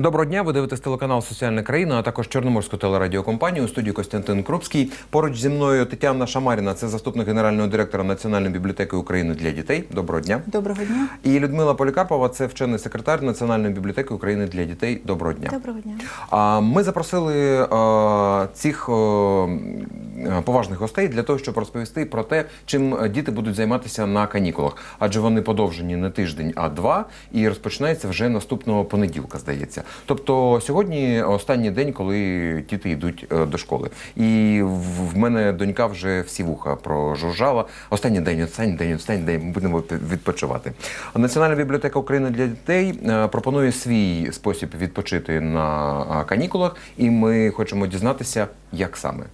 Доброго дня. Ви дивитесь телеканал Соціальна країна, а також Чорноморську телерадіокомпанію. У студії Костянтин Крупський. Поруч зі мною Тетяна Шамаріна, це заступник генерального директора Національної бібліотеки України для дітей. Доброго дня. Доброго дня. І Людмила Полікарпова, це вчений секретар Національної бібліотеки України для дітей. Доброго дня. Доброго дня. А ми запросили е, цих е, поважних гостей для того, щоб розповісти про те, чим діти будуть займатися на канікулах, адже вони подовжені не тиждень, а два, і розпочинається вже наступного понеділка, здається. Тобто сьогодні останній день, коли діти йдуть е, до школи. І в мене донька вже всі вуха прожужжала. Останній день, останній день, останній день ми будемо відпочивати. Національна бібліотека України для дітей е, пропонує свій спосіб відпочити на е, канікулах, і ми хочемо дізнатися, як саме.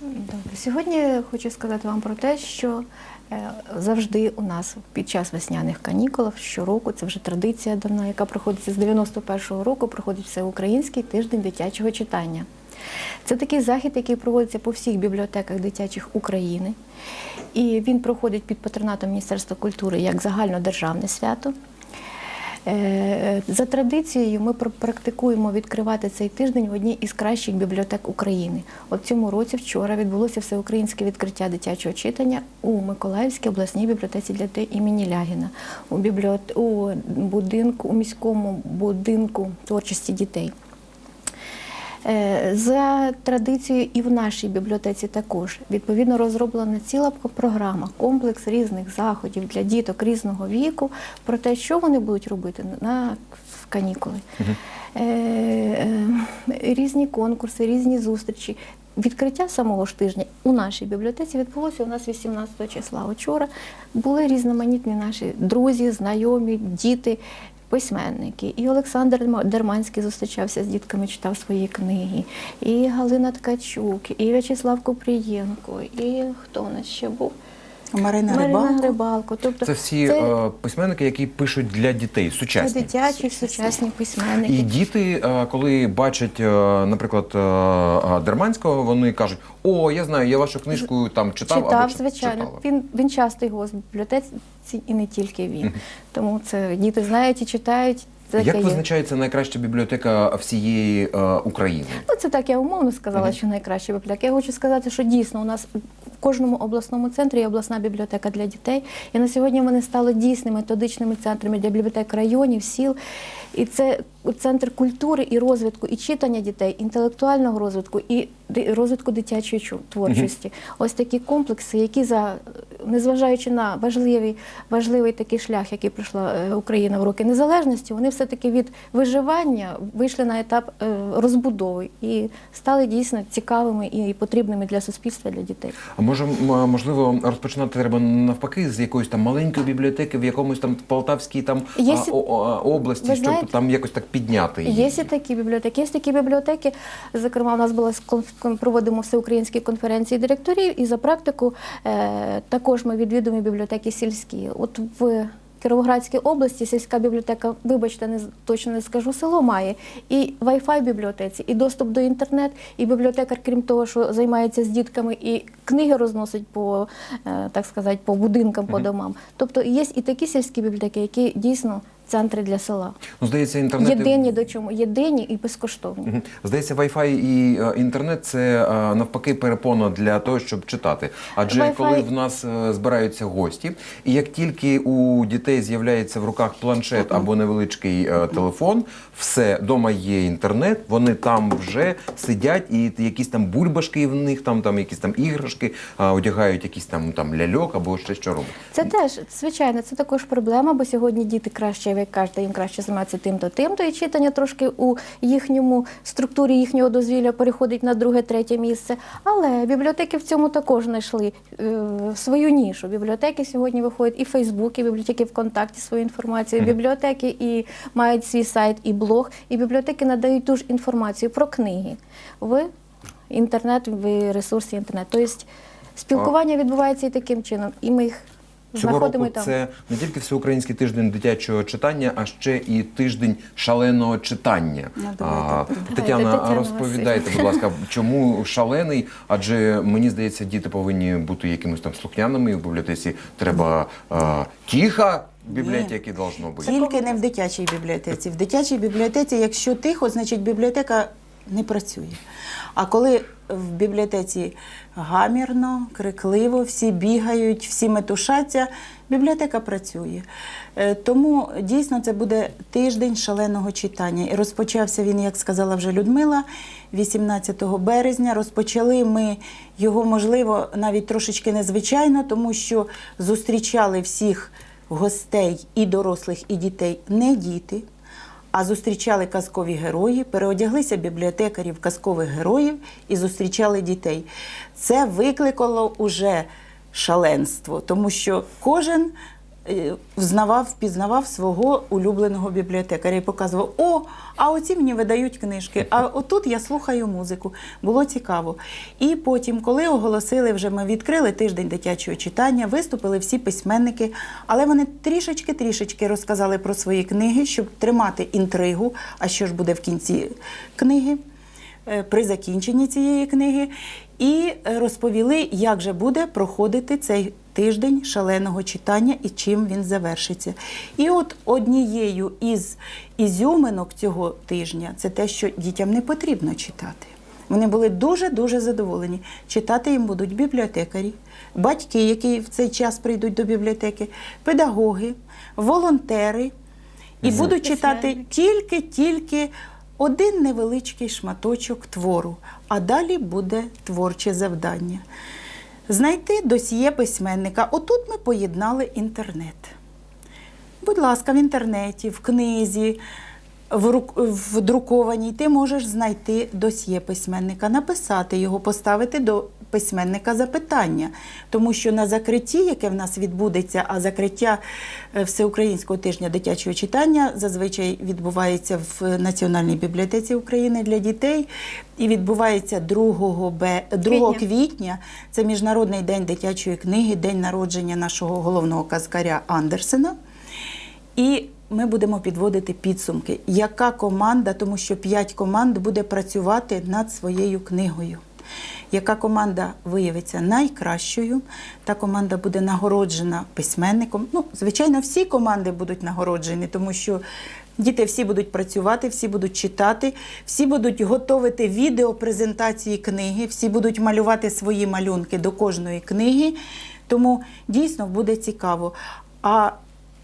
Добре. Сьогодні хочу сказати вам про те, що завжди у нас під час весняних канікул щороку це вже традиція давна, яка проходиться з 91-го року, проходить всеукраїнський тиждень дитячого читання. Це такий захід, який проводиться по всіх бібліотеках дитячих України. І він проходить під патронатом Міністерства культури як загальнодержавне свято. Е, За традицією, ми пр- практикуємо відкривати цей тиждень в одній із кращих бібліотек України. От цьому році вчора відбулося всеукраїнське відкриття дитячого читання у Миколаївській обласній бібліотеці для дітей імені Лягіна у бібліот... у будинку у міському будинку творчості дітей. Е, За традицією і в нашій бібліотеці також відповідно розроблена ціла програма, комплекс різних заходів для діток різного віку про те, що вони будуть робити на канікули. Е, е, Різні конкурси, різні зустрічі. Відкриття самого ж тижня у нашій бібліотеці відбулося у нас 18 числа. Вчора були різноманітні наші друзі, знайомі, діти, письменники. І Олександр Дерманський зустрічався з дітками, читав свої книги, і Галина Ткачук, і В'ячеслав Купрієнко, і хто у нас ще був? Марина Марина Рибалко. Рибалко. Тобто Це всі це, е, письменники, які пишуть для дітей, це сучасні. дитячі, сучасні письменники. І діти, е, коли бачать, е, наприклад, е, е, Дерманського, вони кажуть: О, я знаю, я вашу книжку там читав. Читав, або чи- звичайно. читала». Він, він частий гость в бібліотеці і не тільки він. Тому це діти знають і читають. Це Як визначається найкраща бібліотека всієї е, України? Ну, це так я умовно сказала, що найкраща бібліотека. Я хочу сказати, що дійсно у нас в кожному обласному центрі є обласна бібліотека для дітей. І на сьогодні вони стали дійсними методичними центрами для бібліотек районів, сіл. І це центр культури і розвитку, і читання дітей, інтелектуального розвитку, і розвитку дитячої творчості. Ось такі комплекси, які за незважаючи на важливий, важливий такий шлях, який пройшла е, Україна в роки незалежності, вони все-таки від виживання вийшли на етап е, розбудови і стали дійсно цікавими і потрібними для суспільства, для дітей. А може, можливо, розпочинати треба навпаки з якоїсь там маленької бібліотеки в якомусь там Полтавській там Є області, щоб знаєте, там якось так підняти її. Є і такі бібліотеки. Є такі бібліотеки. Зокрема, у нас була проводимо всеукраїнські конференції директорів, і за практику е, також ми відвідуємо бібліотеки сільські. От в Кіровоградській області сільська бібліотека, вибачте, не точно не скажу, село має і Wi-Fi в бібліотеці, і доступ до інтернет, і бібліотекар, крім того, що займається з дітками, і книги розносить по е, так сказати, по будинкам, по домам. Тобто є і такі сільські бібліотеки, які дійсно центри для села. Ну, здається, інтернет. Єдині до чому? Єдині і безкоштовні. Мгм. Здається, Wi-Fi і е, інтернет це е, навпаки перепона для того, щоб читати. Адже Wi-Fi- коли в нас е, збираються гості, і як тільки у дітей з'являється в руках планшет або невеличкий е, телефон, все дома є інтернет, вони там вже сидять, і якісь там бульбашки в них, там там якісь там іграшки, е, одягають якісь там там ляльок або ще що роблять. Це теж, звичайно, це також проблема, бо сьогодні діти краще, як кажете, їм краще займатися тим-то, тим-то, і читання трошки у їхньому структурі їхнього дозвілля переходить на друге, третє місце. Але бібліотеки в цьому також знайшли е, свою нішу. Бібліотеки сьогодні виходять і в Фейсбуці, бібліотеки ВКонтакті свою інформацію, бібліотеки і мають свій сайт, і блог, і бібліотеки надають ту ж інформацію про книги в інтернет, в ресурсі інтернет. Тобто спілкування відбувається і таким чином, і ми їх Цього року там. це не тільки всеукраїнський тиждень дитячого читання, а ще і тиждень шаленого читання. Ну, давайте, А. Тетяна, Тетяна розповідайте, будь ласка, чому шалений? Адже мені здається, діти повинні бути якимось там слухняними і в бібліотеці. Треба а, тихо, в бібліотеці должно бути. Тільки не в дитячій бібліотеці. В дитячій бібліотеці, якщо тихо, значить бібліотека не працює. А коли в бібліотеці гамірно, крикливо, всі бігають, всі метушаться, бібліотека працює. Е, Тому дійсно це буде тиждень шаленого читання. І розпочався він, як сказала вже Людмила, 18 березня. Розпочали ми його, можливо, навіть трошечки незвичайно, тому що зустрічали всіх гостей і дорослих, і дітей не діти, а зустрічали казкові герої, переодяглися бібліотекарів казкових героїв і зустрічали дітей. Це викликало уже шаленство, тому що кожен взнавав, впізнавав свого улюбленого бібліотекаря і показував: о, а оці мені видають книжки, а отут я слухаю музику. Було цікаво. І потім, коли оголосили, вже ми відкрили тиждень дитячого читання, виступили всі письменники, але вони трішечки-трішечки розказали про свої книги, щоб тримати інтригу, а що ж буде в кінці книги. Е, При закінченні цієї книги і е, розповіли, як же буде проходити цей тиждень шаленого читання і чим він завершиться. І от однією із ізюминок цього тижня це те, що дітям не потрібно читати. Вони були дуже-дуже задоволені. Читати їм будуть бібліотекарі, батьки, які в цей час прийдуть до бібліотеки, педагоги, волонтери. І будуть читати тільки-тільки один невеличкий шматочок твору, а далі буде творче завдання. Знайти досьє письменника. Отут ми поєднали інтернет. Будь ласка, в інтернеті, в книзі, в, рук, в друкованій ти можеш знайти досьє письменника, написати його, поставити до письменника запитання. Тому що на закритті, яке в нас відбудеться, а закриття е, Всеукраїнського тижня дитячого читання зазвичай відбувається в Національній бібліотеці України для дітей і відбувається 2, бе- 2 Квітня. квітня. Це Міжнародний день дитячої книги, день народження нашого головного казкаря Андерсена. І ми будемо підводити підсумки, яка команда, тому що п'ять команд буде працювати над своєю книгою. Яка команда виявиться найкращою, та команда буде нагороджена письменником. Ну, звичайно, всі команди будуть нагороджені, тому що діти всі будуть працювати, всі будуть читати, всі будуть готувати відео презентації книги, всі будуть малювати свої малюнки до кожної книги. Тому дійсно буде цікаво. А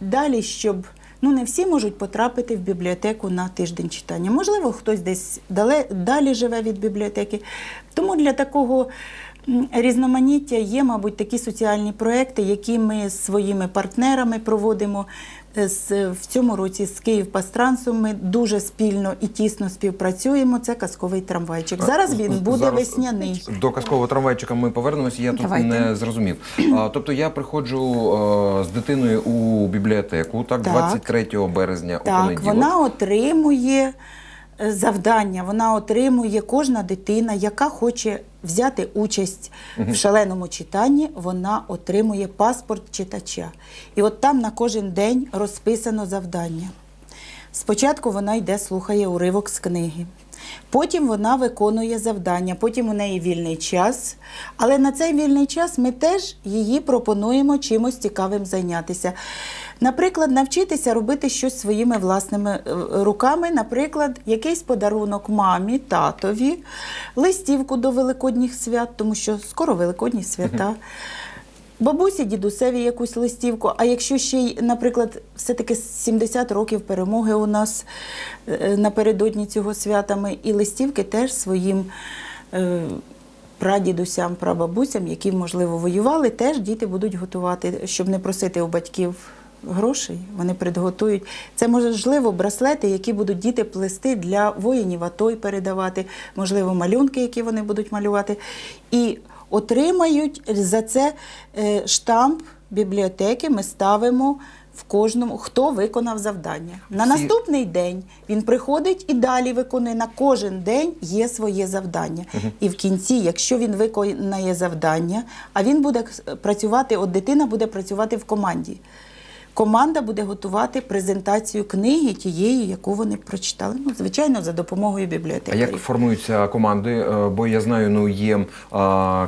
далі, щоб ну не всі можуть потрапити в бібліотеку на тиждень читання. Можливо, хтось десь далі живе від бібліотеки. Тому для такого різноманіття є, мабуть, такі соціальні проекти, які ми з своїми партнерами проводимо. З- В цьому році з Київпастрансом ми дуже спільно і тісно співпрацюємо. Це казковий трамвайчик. Зараз він буде Зараз весняний. До казкового трамвайчика ми повернемося. Я тут Давайте. не зрозумів. А, тобто я приходжу з дитиною у бібліотеку, так, Так. 23 березня у Так, понеділок. вона отримує е, завдання, вона отримує кожна дитина, яка хоче взяти участь в шаленому читанні, вона отримує паспорт читача. І от там на кожен день розписано завдання. Спочатку вона йде, слухає уривок з книги. Потім вона виконує завдання, потім у неї вільний час. Але на цей вільний час ми теж її пропонуємо чимось цікавим зайнятися. Наприклад, навчитися робити щось своїми власними е, руками, наприклад, якийсь подарунок мамі, татові, листівку до Великодніх свят, тому що скоро Великодні свята. Бабусі, дідусеві якусь листівку. А якщо ще й, наприклад, все-таки 70 років перемоги у нас е, напередодні цього свята, ми і листівки теж своїм е, прадідусям, прабабусям, які, можливо, воювали, теж діти будуть готувати, щоб не просити у батьків грошей. Вони підготують. Це можливо браслети, які будуть діти плести для воїнів АТО і передавати, можливо, малюнки, які вони будуть малювати. І отримають за це е, штамп бібліотеки. Ми ставимо в кожному, хто виконав завдання. На Всі- наступний день він приходить і далі виконує. На кожен день є своє завдання. І в кінці, якщо він виконає завдання, а він буде працювати, от дитина буде працювати в команді. Команда буде готувати презентацію книги тієї, яку вони прочитали. Ну, звичайно, за допомогою А як формуються команди? Е, Бо я знаю, ну є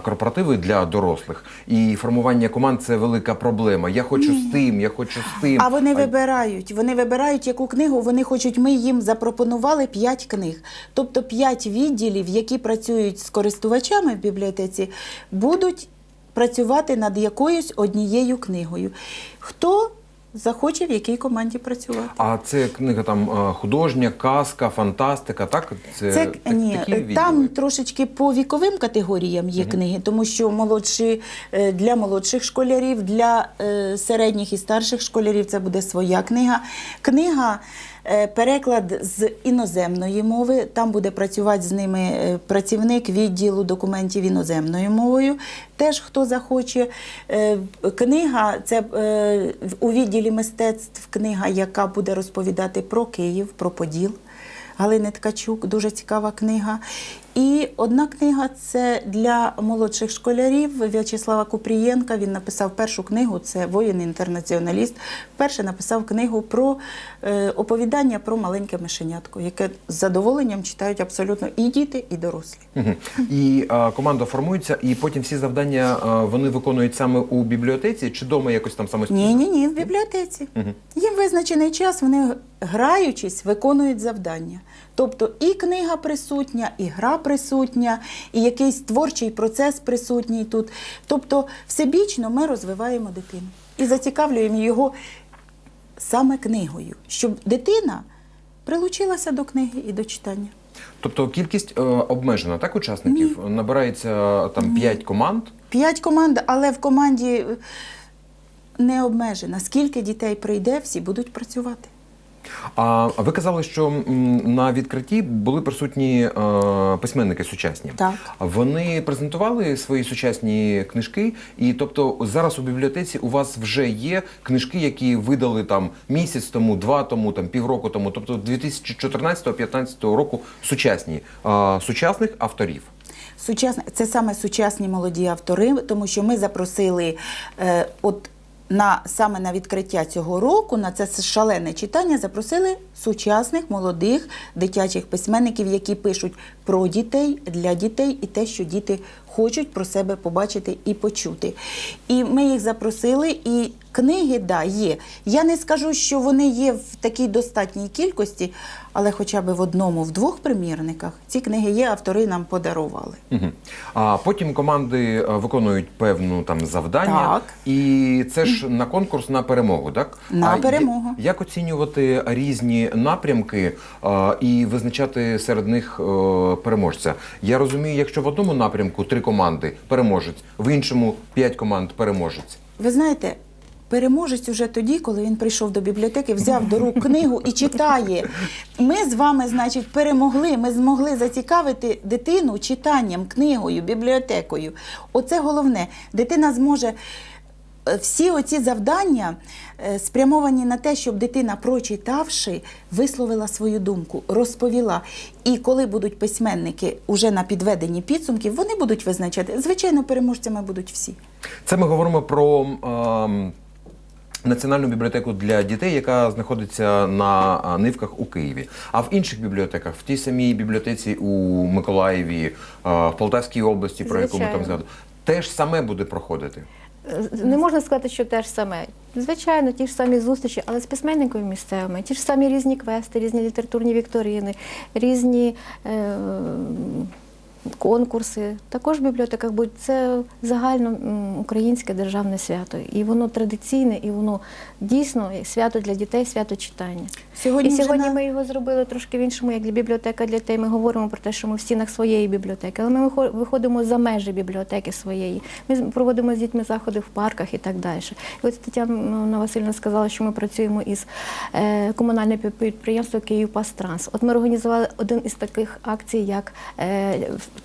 корпоративи для дорослих, і формування команд це велика проблема. Я хочу з тим, я хочу з тим. А вони вибирають. Вони вибирають, яку книгу вони хочуть. Ми їм запропонували п'ять книг. Тобто п'ять відділів, які працюють з користувачами в бібліотеці, будуть працювати над якоюсь однією книгою. Хто захоче в якій команді працювати? А це книга там е, художня, казка, фантастика, так? Це, Це так- ні, такі відділи? там трошечки по віковим категоріям є книги, тому що молодші е, для молодших школярів, для е, середніх і старших школярів це буде своя книга. Книга. Е, Переклад з іноземної мови, там буде працювати з ними е, працівник відділу документів іноземною мовою. Теж хто захоче. Е, Книга це у відділі мистецтв книга, яка буде розповідати про Київ, про Поділ. Галини Ткачук, дуже цікава книга. І одна книга це для молодших школярів В'ячеслава Купрієнка. Він написав першу книгу, це воїн-інтернаціоналіст. Вперше написав книгу про е, оповідання про маленьке мишенятко, яке з задоволенням читають абсолютно і діти, і дорослі. Мгм. І а, команда формується, і потім всі завдання а, вони виконують саме у бібліотеці чи вдома якось там самостійно? Ні, ні, ні, в бібліотеці. Їм визначений час, вони граючись, виконують завдання. Тобто і книга присутня, і гра присутня, і якийсь творчий процес присутній тут. Тобто, всебічно ми розвиваємо дитину і зацікавлюємо його саме книгою, щоб дитина прилучилася до книги і до читання. Тобто кількість е, обмежена, так, учасників? Набирається там 5 команд. П'ять команд, але в команді е, не обмежена. Скільки дітей прийде, всі будуть працювати. А ви казали, що на відкритті були присутні е, письменники сучасні. Так. Вони презентували свої сучасні книжки, і тобто зараз у бібліотеці у вас вже є книжки, які видали там місяць тому, два тому, там півроку тому, тобто 2014-2015 року сучасні е, сучасних авторів. Сучасне це саме сучасні молоді автори, тому що ми запросили е, от. На саме на відкриття цього року, на це шалене читання, запросили сучасних молодих дитячих письменників, які пишуть про дітей, для дітей і те, що діти хочуть про себе побачити і почути. І ми їх запросили, і книги, да, є. Я не скажу, що вони є в такій достатній кількості, але хоча б в одному, в двох примірниках ці книги є, автори нам подарували. Мгм. А потім команди е, виконують певну там завдання, Так. і це ж на конкурс на перемогу, так? На А перемогу. Як оцінювати різні напрямки е, і визначати серед них е, переможця? Я розумію, якщо в одному напрямку три команди переможець, в іншому п'ять команд переможець. Ви знаєте, переможець уже тоді, коли він прийшов до бібліотеки, взяв до рук книгу і читає. Ми з вами, значить, перемогли. Ми змогли зацікавити дитину читанням, книгою, бібліотекою. Оце головне. Дитина зможе. е, Всі оці завдання е, спрямовані на те, щоб дитина, прочитавши, висловила свою думку, розповіла. І коли будуть письменники уже на підведенні підсумків, вони будуть визначати. Звичайно, переможцями будуть всі. Це ми говоримо про. ем, Національну бібліотеку для дітей, яка знаходиться на нивках у Києві. А в інших бібліотеках, в тій самій бібліотеці у Миколаєві, в Полтавській області, про яку ми там згадували, теж саме буде проходити. Не можна сказати, що те ж саме. Звичайно, ті ж самі зустрічі, але з письменниками місцевими, ті ж самі різні квести, різні літературні вікторини, різні е, конкурси. Також в бібліотеках будуть це загально українське державне свято. І воно традиційне, і воно дійсно свято для дітей, свято читання. Сьогодні і сьогодні на- ми його зробили трошки в іншому, як для бібліотека для дітей. Ми говоримо про те, що ми в стінах своєї бібліотеки, але ми вихо- виходимо за межі бібліотеки своєї. Ми проводимо з дітьми заходи в парках і так далі. І от Тетяна Васильівна сказала, що ми працюємо із е, комунальним підприємством Київпастранс. От ми організували один із таких акцій, як е,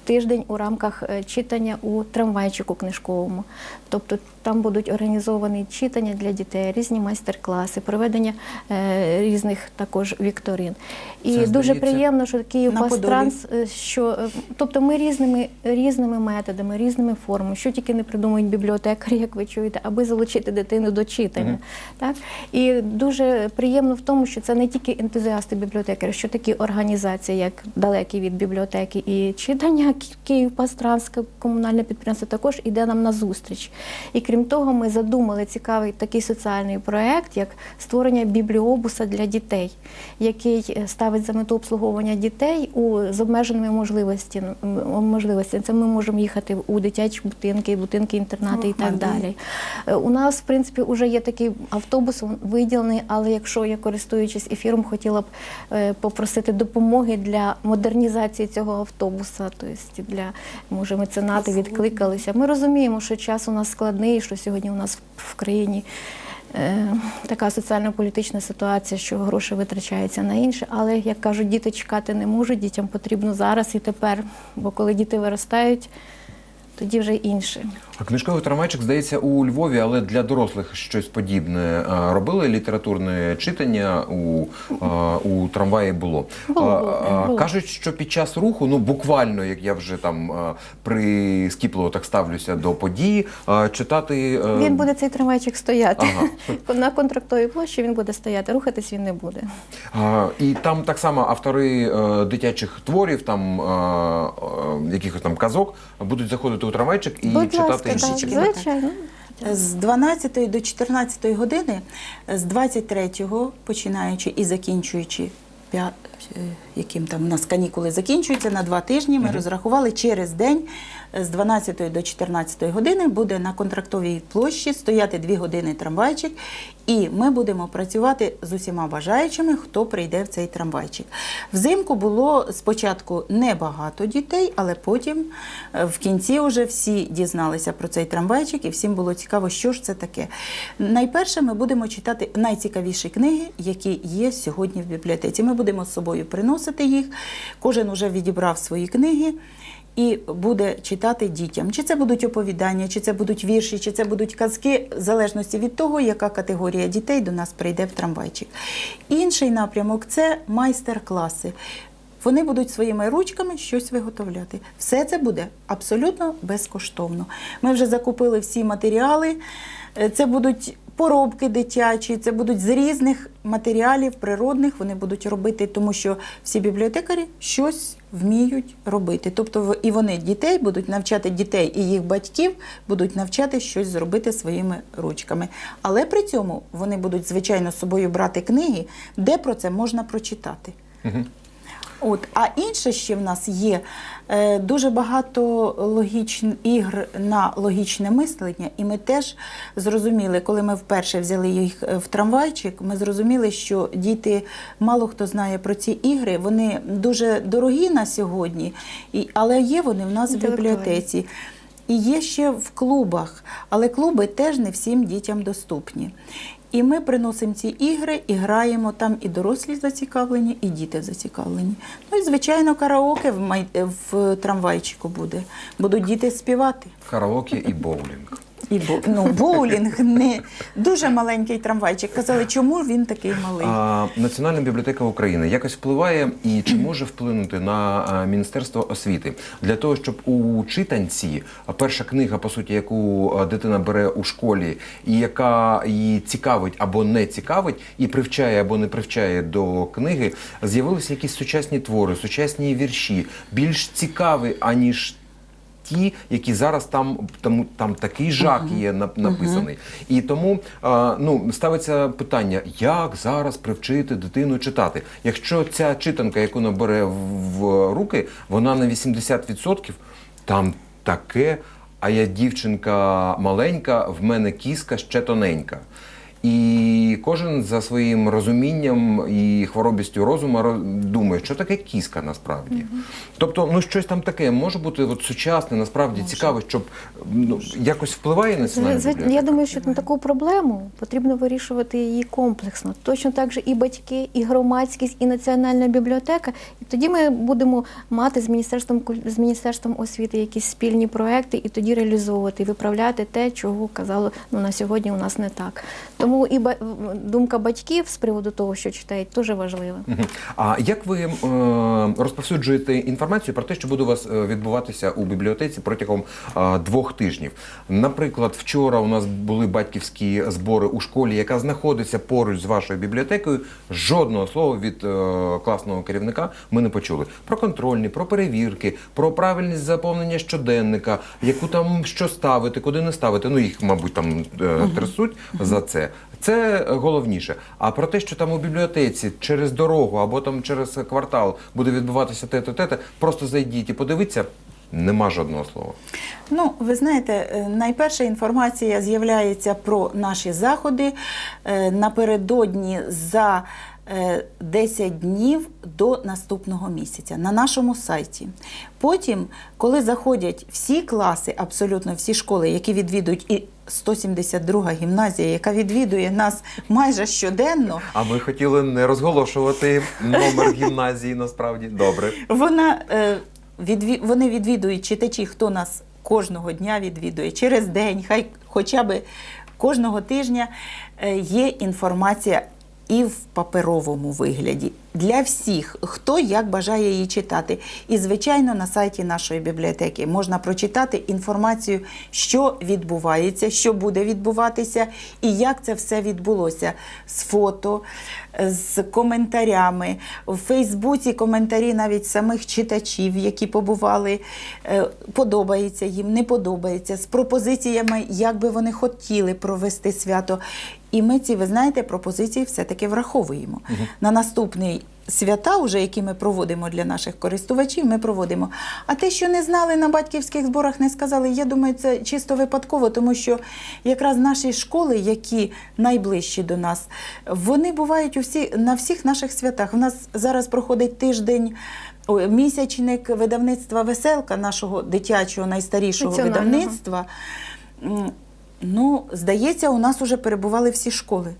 тиждень у рамках е, читання у трамвайчику книжковому. Тобто там будуть організовані читання для дітей, різні майстер-класи, проведення е, різних також вікторин. І Це, дуже приємно, що Київ на Подолі. Транс, е, що е, тобто ми різними різними методами, різними формами, що тільки не придумують бібліотекарі, як ви чуєте, аби залучити дитину до читання. Так і дуже приємно в тому, що це не тільки ентузіасти бібліотекарі, що такі організації, як далекі від бібліотеки і читання Ки- Київ Пастранс, комунальне підприємство, також іде нам на зустріч. І крім того, ми задумали цікавий такий соціальний проект, як створення бібліобуса для дітей, який е, ставить за мету обслуговування дітей у з обмеженими можливості, можливостями. Це ми можемо їхати у дитячі будинки, будинки інтернати і так далі. Е, У нас, в принципі, вже є такий автобус виділений, але якщо я користуючись ефіром, хотіла б е, попросити допомоги для модернізації цього автобуса, тобто для може меценати відкликалися. Ми розуміємо, що час у нас складний, що сьогодні у нас в країні. е, Така соціально-політична ситуація, що гроші витрачаються на інше, але як кажуть, діти чекати не можуть, дітям потрібно зараз і тепер. Бо коли діти виростають, тоді вже інше. Книжковий трамвайчик, здається, у Львові, але для дорослих щось подібне. Робили літературне читання у, у трамваї було. Було, було. Кажуть, що під час руху, ну буквально, як я вже там а, прискіпливо так ставлюся до події, читати. е, Він буде цей трамвайчик стояти. Ага. На контрактовій площі він буде стояти, рухатись він не буде. І там так само автори е, дитячих творів, там е, е, якихось там казок, будуть заходити у трамвайчик і Будь читати так, Книжечки, звичайно. З 12 до 14 години, з 23-го, починаючи і закінчуючи е, яким там у нас канікули закінчуються на два тижні. Ми розрахували через день з 12 до 14 години буде на контрактовій площі стояти дві години трамвайчик, і ми будемо працювати з усіма бажаючими, хто прийде в цей трамвайчик. Взимку було спочатку небагато дітей, але потім е, в кінці вже всі дізналися про цей трамвайчик, і всім було цікаво, що ж це таке. Найперше, ми будемо читати найцікавіші книги, які є сьогодні в бібліотеці. Ми будемо з собою приносити їх. Кожен уже відібрав свої книги. І буде читати дітям. Чи це будуть оповідання, чи це будуть вірші, чи це будуть казки, в залежності від того, яка категорія дітей до нас прийде в трамвайчик. Інший напрямок це майстер-класи. Вони будуть своїми ручками щось виготовляти. Все це буде абсолютно безкоштовно. Ми вже закупили всі матеріали. Е, Це будуть поробки дитячі, це будуть з різних матеріалів природних. Вони будуть робити, тому що всі бібліотекарі щось вміють робити. Тобто і вони дітей будуть навчати дітей і їх батьків будуть навчати щось зробити своїми ручками. Але при цьому вони будуть звичайно з собою брати книги, де про це можна прочитати. От, а інше ще в нас є е, дуже багато логічн, ігр на логічне мислення, і ми теж зрозуміли, коли ми вперше взяли їх е, в трамвайчик, ми зрозуміли, що діти, мало хто знає про ці ігри, вони дуже дорогі на сьогодні, і, але є вони в нас в бібліотеці. І є ще в клубах, але клуби теж не всім дітям доступні. І ми приносимо ці ігри і граємо там і дорослі зацікавлені, і діти зацікавлені. Ну і звичайно, караоке в, май... в трамвайчику буде. Будуть діти співати. караоке і боулінг. І бо... ну, боулінг не дуже маленький трамвайчик. Казали, чому він такий малий? А, Національна бібліотека України якось впливає і чи може вплинути на Міністерство освіти для того, щоб у читанці перша книга, по суті, яку дитина бере у школі, і яка її цікавить або не цікавить, і привчає або не привчає до книги, з'явилися якісь сучасні твори, сучасні вірші, більш цікаві, аніж ті, які зараз там, там, там такий жах є на- написаний. І тому ну, ставиться питання, як зараз привчити дитину читати. Якщо ця читанка, яку вона бере в, в руки, вона на 80%, там таке, а я дівчинка маленька, в мене кіска ще тоненька. І кожен за своїм розумінням і хворобістю розуму роз- думає, що таке кіска насправді. Тобто, ну щось там таке може бути от сучасне, насправді цікаве, щоб ну, якось впливає на Звичайно. Я думаю, що на таку проблему потрібно вирішувати її комплексно. Точно так же і батьки, і громадськість, і національна бібліотека. І тоді ми будемо мати з міністерством з міністерством освіти якісь спільні проекти, і тоді реалізовувати, і виправляти те, чого казало ну на сьогодні у нас не так. Тому і ба- думка батьків з приводу того, що читають, дуже важлива. А як ви е, розповсюджуєте інформацію про те, що буде у вас е, відбуватися у бібліотеці протягом двох тижнів? Наприклад, вчора у нас були батьківські збори у школі, яка знаходиться поруч з вашою бібліотекою. Жодного слова від е, класного керівника ми не почули. Про контрольні, про перевірки, про правильність заповнення щоденника, яку там що ставити, куди не ставити. Ну їх, мабуть, там трясуть за це. Це головніше. А про те, що там у бібліотеці через дорогу або там через квартал буде відбуватися те-то, те-то, просто зайдіть і подивіться. Нема жодного слова. Ну, ви знаєте, е, найперша інформація з'являється про наші заходи е, напередодні за е, 10 днів до наступного місяця на нашому сайті. Потім, коли заходять всі класи, абсолютно всі школи, які відвідують і 172 гімназія, яка відвідує нас майже щоденно, А ми хотіли не розголошувати номер гімназії насправді. Добре. Вона, е, відві... Вони відвідують читачі, хто нас кожного дня відвідує, через день, хай хоча б кожного тижня е, є інформація і в паперовому вигляді для всіх, хто як бажає її читати. І, звичайно, на сайті нашої бібліотеки можна прочитати інформацію, що відбувається, що буде відбуватися, і як це все відбулося з фото, з коментарями. В Фейсбуці коментарі навіть самих читачів, які побували, е, подобається їм, не подобається, з пропозиціями, як би вони хотіли провести свято. І ми ці, ви знаєте, пропозиції все-таки враховуємо. На наступний свята, уже, які ми проводимо для наших користувачів, ми проводимо. А те, що не знали на батьківських зборах, не сказали, я думаю, це чисто випадково, тому що якраз наші школи, які найближчі до нас, вони бувають усі, на всіх наших святах. У нас зараз проходить тиждень. Місячник видавництва Веселка, нашого дитячого найстарішого видавництва. Ну, здається, у нас вже перебували всі школи,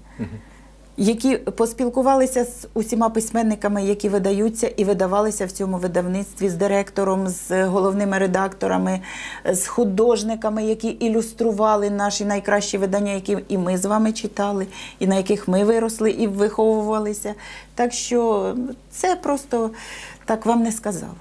які поспілкувалися з усіма письменниками, які видаються і видавалися в цьому видавництві, з директором, з головними редакторами, з художниками, які ілюстрували наші найкращі видання, які і ми з вами читали, і на яких ми виросли і виховувалися. Так що це просто так вам не сказали.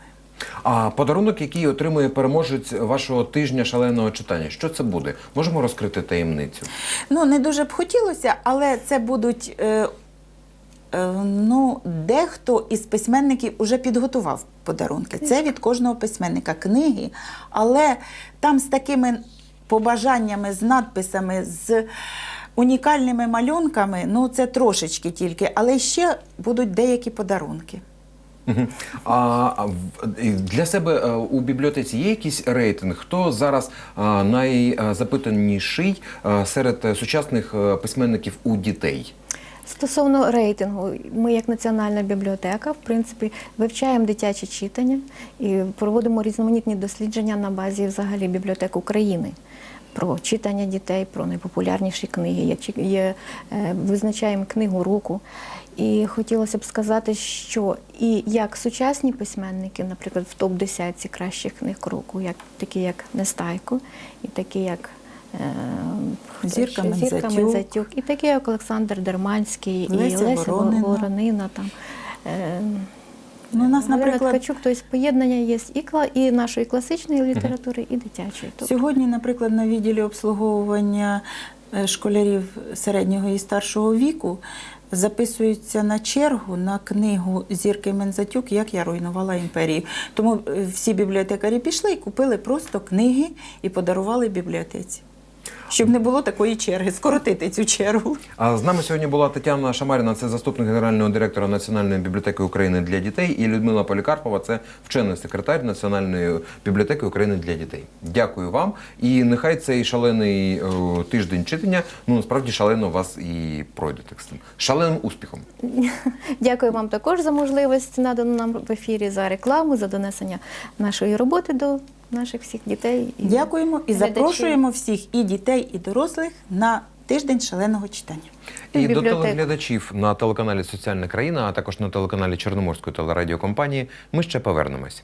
А подарунок, який отримує переможець вашого тижня шаленого читання, що це буде? Можемо розкрити таємницю? Ну, не дуже б хотілося, але це будуть. Е, е, ну, дехто із письменників вже підготував подарунки. Це від кожного письменника книги, але там з такими побажаннями, з надписами, з унікальними малюнками, ну це трошечки тільки, але ще будуть деякі подарунки. Мгм. А для себе е, у бібліотеці є якийсь рейтинг? Хто зараз е, найзапитаніший е, серед сучасних письменників у дітей? Стосовно рейтингу, ми як національна бібліотека, в принципі, вивчаємо дитяче читання і проводимо різноманітні дослідження на базі взагалі бібліотек України. Про читання дітей, про найпопулярніші книги, є, е, визначаємо книгу року. І хотілося б сказати, що і як сучасні письменники, наприклад, в топ-10 кращих книг року, як такі як Нестайко, і такі як е, хто Зірка? Мензатюк. Зірка Мензатюк, і такі як Олександр Дерманський, Леся і Леся Воронина. Воронина. Там, е, Ну, у нас, наприклад, Ткачук, тобто поєднання є і, кла- і нашої класичної літератури, і дитячої. Тобто, Сьогодні, наприклад, на відділі обслуговування е, школярів середнього і старшого віку записуються на чергу на книгу Зірки Мензатюк Як я руйнувала імперію. Тому е, всі бібліотекарі пішли і купили просто книги і подарували бібліотеці. Щоб не було такої черги, скоротити цю чергу. А з нами сьогодні була Тетяна Шамаріна, це заступник генерального директора Національної бібліотеки України для дітей, і Людмила Полікарпова, це вчений секретар Національної бібліотеки України для дітей. Дякую вам. І нехай цей шалений е, тиждень читання ну насправді шалено вас і пройде текстом. Шаленим успіхом. Дякую вам також за можливість надану нам в ефірі за рекламу, за донесення нашої роботи до наших всіх дітей. і Дякуємо і глядачів. запрошуємо всіх і дітей, і дорослих на тиждень шаленого читання. І бібліотек. до телеглядачів на телеканалі Соціальна країна, а також на телеканалі Чорноморської телерадіокомпанії ми ще повернемось.